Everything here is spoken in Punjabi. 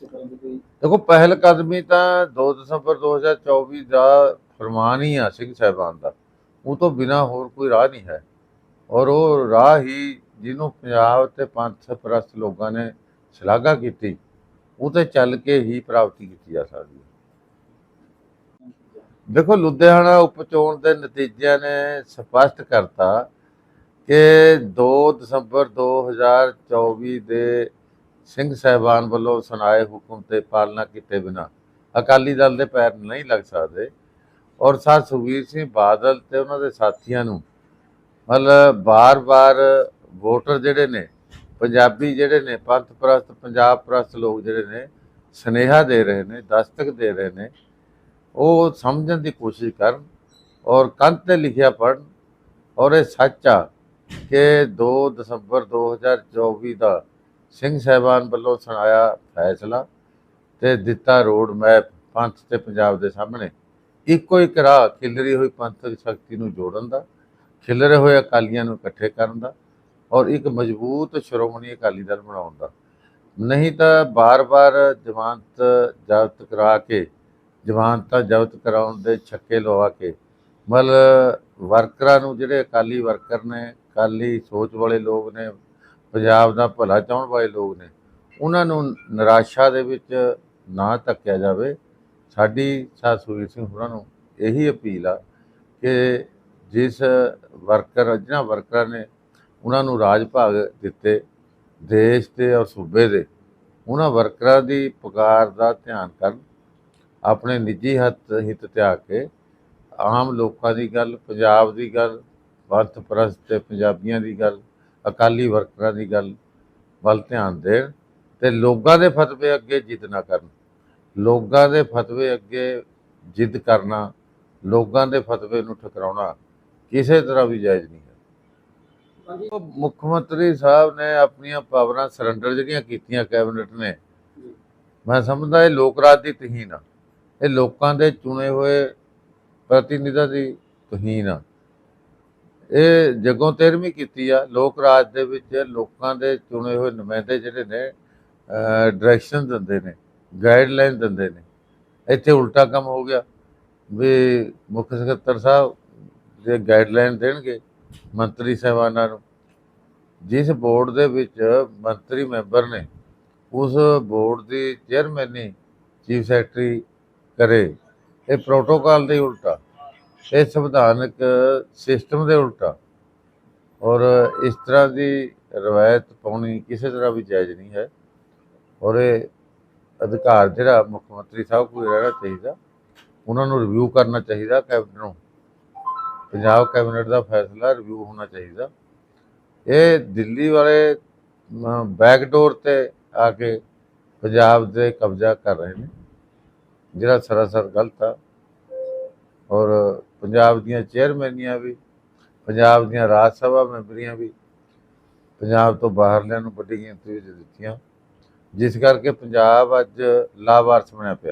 ਪਾਸੇ ਕਰਨ ਦੀ ਕੋਈ ਦੇਖੋ, ਪਹਿਲ ਕਦਮੀ ਤਾਂ 2 ਦਸੰਬਰ 2024 ਦਾ ਫਰਮਾਨ ਹੀ ਆ ਸਿੰਘ ਸਾਹਿਬਾਨ ਦਾ। ਉਹ ਤੋਂ ਬਿਨਾ ਹੋਰ ਕੋਈ ਰਾਹ ਨਹੀਂ ਹੈ। ਔਰ ਉਹ ਰਾਹ ਹੀ ਜਿਹਨੂੰ ਪੰਜਾਬ ਤੇ ਪੰਥ ਪ੍ਰਸਤ ਲੋਕਾਂ ਨੇ ਸ਼ਲਾਘਾ ਕੀਤੀ, ਉਹ ਤੇ ਚੱਲ ਕੇ ਹੀ ਪ੍ਰਾਪਤੀ ਕੀਤੀ ਜਾ ਸਕਦੀ ਹੈ। ਦੇਖੋ, ਲੁਧਿਆਣਾ ਉਪਚੋਣ ਦੇ ਨਤੀਜਿਆਂ ਨੇ ਸਪਸ਼ਟ ਕਰਤਾ ਕਿ 2 ਦਸੰਬਰ 2024 ਦੇ ਸਿੰਘ ਸਾਹਿਬਾਨ ਵੱਲੋਂ ਸੁਣਾਏ ਹੁਕਮ ਤੇ ਪਾਲਣਾ ਕੀਤੇ ਬਿਨਾ ਅਕਾਲੀ ਦਲ ਦੇ ਪੈਰ ਨਹੀਂ ਲੱਗ ਸਕਦੇ ਔਰ ਸਰ ਸੁਖਬੀਰ ਸਿੰਘ ਬਾਦਲ ਤੇ ਉਹਨਾਂ ਦੇ ਸਾਥੀਆਂ ਨੂੰ ਮਤਲਬ ਬਾਰ-ਬਾਰ ਵੋਟਰ ਜਿਹੜੇ ਨੇ, ਪੰਜਾਬੀ ਜਿਹੜੇ ਨੇ ਪੰਥ ਪ੍ਰਸਤ ਪੰਜਾਬ ਪ੍ਰਸਤ ਲੋਕ ਜਿਹੜੇ ਨੇ, ਸਨੇਹਾ ਦੇ ਰਹੇ ਨੇ, ਦਸਤਕ ਦੇ ਰਹੇ ਨੇ, ਉਹ ਸਮਝਣ ਦੀ ਕੋਸ਼ਿਸ਼ ਕਰਨ ਔਰ ਕੰਧ ਤੇ ਲਿਖਿਆ ਪੜਨ ਔਰ ਇਹ ਸੱਚ ਆ ਕਿ 2 ਦਸੰਬਰ 2024 ਦਾ ਸਿੰਘ ਸਾਹਿਬਾਨ ਵੱਲੋਂ ਸੁਣਾਇਆ ਫੈਸਲਾ ਤੇ ਦਿੱਤਾ ਰੋਡ ਮੈਪ ਪੰਥ ਤੇ ਪੰਜਾਬ ਦੇ ਸਾਹਮਣੇ। ਇੱਕੋ ਇੱਕ ਰਾਹ ਖਿਲਰੀ ਹੋਈ ਪੰਥਕ ਸ਼ਕਤੀ ਨੂੰ ਜੋੜਨ ਦਾ, ਖਿਲਰੇ ਹੋਏ ਅਕਾਲੀਆਂ ਨੂੰ ਇਕੱਠੇ ਕਰਨ ਦਾ ਔਰ ਇੱਕ ਮਜ਼ਬੂਤ ਸ਼੍ਰੋਮਣੀ ਅਕਾਲੀ ਦਲ ਬਣਾਉਣ ਦਾ। ਨਹੀਂ ਤਾਂ ਬਾਰ-ਬਾਰ ਜ਼ਮਾਨਤ ਜ਼ਬਤ ਕਰਾ ਕੇ, ਜ਼ਮਾਨਤਾਂ ਜ਼ਬਤ ਕਰਾਉਣ ਦੇ ਛੱਕੇ ਲਵਾ ਕੇ, ਮਤਲਬ ਵਰਕਰਾਂ ਨੂੰ ਜਿਹੜੇ ਅਕਾਲੀ ਵਰਕਰ ਨੇ, ਅਕਾਲੀ ਸੋਚ ਵਾਲੇ ਲੋਕ ਨੇ ਪੰਜਾਬ ਦਾ ਭਲਾ ਚਾਹੁਣ ਵਾਲੇ ਲੋਕ ਨੇ। ਉਹਨਾਂ ਨੂੰ ਨਿਰਾਸ਼ਾ ਦੇ ਵਿੱਚ ਨਾ ਧੱਕਿਆ ਜਾਵੇ। ਸਾਡੀ ਸਾਧ ਸੁਖਬੀਰ ਸਿੰਘ ਹੋਰਾਂ ਨੂੰ ਇਹੀ ਅਪੀਲ ਆ ਕਿ ਜਿਸ ਵਰਕਰ ਜਿਹਨਾਂ ਵਰਕਰਾਂ ਨੇ ਉਹਨਾਂ ਨੂੰ ਰਾਜ ਭਾਗ ਦਿੱਤੇ, ਦੇਸ਼ ਤੇ ਔਰ ਸੂਬੇ ਦੇ, ਉਹਨਾਂ ਵਰਕਰਾਂ ਦੀ ਪੁਕਾਰ ਦਾ ਧਿਆਨ ਕਰਨ, ਆਪਣੇ ਨਿੱਜੀ ਹੱਥ, ਹਿੱਤ ਤਿਆਗ ਕੇ ਆਮ ਲੋਕਾਂ ਦੀ ਗੱਲ, ਪੰਜਾਬ ਦੀ ਗੱਲ ਪੰਥ ਪ੍ਰਸਤ ਤੇ ਪੰਜਾਬੀਆਂ ਦੀ ਗੱਲ ਅਕਾਲੀ ਵਰਕਰਾਂ ਦੀ ਗੱਲ ਵੱਲ ਧਿਆਨ ਦੇਣ ਤੇ ਲੋਕਾਂ ਦੇ ਫਤਵੇ ਅੱਗੇ ਜਿੱਦ ਨਾ ਕਰਨ। ਲੋਕਾਂ ਦੇ ਫਤਵੇ ਅੱਗੇ ਜਿੱਦ ਕਰਨਾ ਲੋਕਾਂ ਦੇ ਫਤਵੇ ਨੂੰ ਠਕਰਾਉਣਾ ਕਿਸੇ ਤਰ੍ਹਾਂ ਵੀ ਜਾਇਜ਼ ਨਹੀਂ ਹੈ। ਮੁੱਖ ਮੰਤਰੀ ਸਾਹਿਬ ਨੇ ਆਪਣੀਆਂ ਪਾਵਰਾਂ ਸਰੈਂਡਰ ਜਿਹੜੀਆਂ ਕੀਤੀਆਂ ਕੈਬਨਿਟ ਨੇ ਮੈਂ ਸਮਝਦਾ ਇਹ ਲੋਕ ਰਾਜ ਦੀ ਤਹੀਨ ਆ। ਇਹ ਲੋਕਾਂ ਦੇ ਚੁਣੇ ਹੋਏ ਪ੍ਰਤੀਨਿਧਾਂ ਦੀ ਤਹੀਨ ਆ। ਇਹ ਜਗੋਂ ਤੇਰਵੀਂ ਕੀਤੀ ਆ। ਲੋਕ ਰਾਜ ਦੇ ਵਿੱਚ ਲੋਕਾਂ ਦੇ ਚੁਣੇ ਹੋਏ ਨੁਮਾਇੰਦੇ ਜਿਹੜੇ ਨੇ ਡਾਇਰੈਕਸ਼ਨ ਦਿੰਦੇ ਨੇ ਗਾਈਡਲਾਈਨ ਦਿੰਦੇ ਨੇ। ਇੱਥੇ ਉਲਟਾ ਕੰਮ ਹੋ ਗਿਆ ਵੀ ਮੁੱਖ ਸਕੱਤਰ ਸਾਹਿਬ ਦੇ ਗਾਈਡਲਾਈਨ ਦੇਣਗੇ ਮੰਤਰੀ ਸਾਹਿਬਾਨਾਂ ਨੂੰ। ਜਿਸ ਬੋਰਡ ਦੇ ਵਿੱਚ ਮੰਤਰੀ ਮੈਂਬਰ ਨੇ, ਉਸ ਬੋਰਡ ਦੀ ਚੇਅਰਮੈਨੀ ਚੀਫ ਸੈਕਟਰੀ ਕਰੇ। ਇਹ ਪ੍ਰੋਟੋਕਾਲ ਦੇ ਉਲਟਾ। ਇਹ ਸੰਵਿਧਾਨਕ ਸਿਸਟਮ ਦੇ ਉਲਟਾ। ਔਰ ਇਸ ਤਰ੍ਹਾਂ ਦੀ ਰਵਾਇਤ ਪਾਉਣੀ ਕਿਸੇ ਤਰ੍ਹਾਂ ਵੀ ਜਾਇਜ਼ ਨਹੀਂ ਹੈ। ਔਰ ਇਹ ਅਧਿਕਾਰ ਜਿਹੜਾ ਮੁੱਖ ਮੰਤਰੀ ਸਾਹਿਬ ਕੋਲ ਰਹਿਣਾ ਚਾਹੀਦਾ, ਉਹਨਾਂ ਨੂੰ ਰਿਵਿਊ ਕਰਨਾ ਚਾਹੀਦਾ ਕੈਬਨਿਟ ਨੂੰ। ਪੰਜਾਬ ਕੈਬਨਿਟ ਦਾ ਫੈਸਲਾ ਰਿਵਿਊ ਹੋਣਾ ਚਾਹੀਦਾ। ਇਹ ਦਿੱਲੀ ਵਾਲੇ ਬੈਕਡੋਰ ਤੇ ਆ ਕੇ ਪੰਜਾਬ ਦੇ ਕਬਜ਼ਾ ਕਰ ਰਹੇ ਨੇ, ਜਿਹੜਾ ਸਰਾਸਰ ਗਲਤ ਆ। ਔਰ ਪੰਜਾਬ ਦੀਆਂ ਚੇਅਰਮੈਨੀਆਂ ਵੀ, ਪੰਜਾਬ ਦੀਆਂ ਰਾਜ ਸਭਾ ਮੈਂਬਰੀਆਂ ਵੀ, ਪੰਜਾਬ ਤੋਂ ਬਾਹਰਲਿਆਂ ਨੂੰ ਵੱਡੀ ਗਿਣਤੀ ਵਿੱਚ ਦਿੱਤੀਆਂ, ਜਿਸ ਕਰਕੇ ਪੰਜਾਬ ਅੱਜ ਲਾਵਾਰਸ ਬਣਿਆ ਪਿਆ।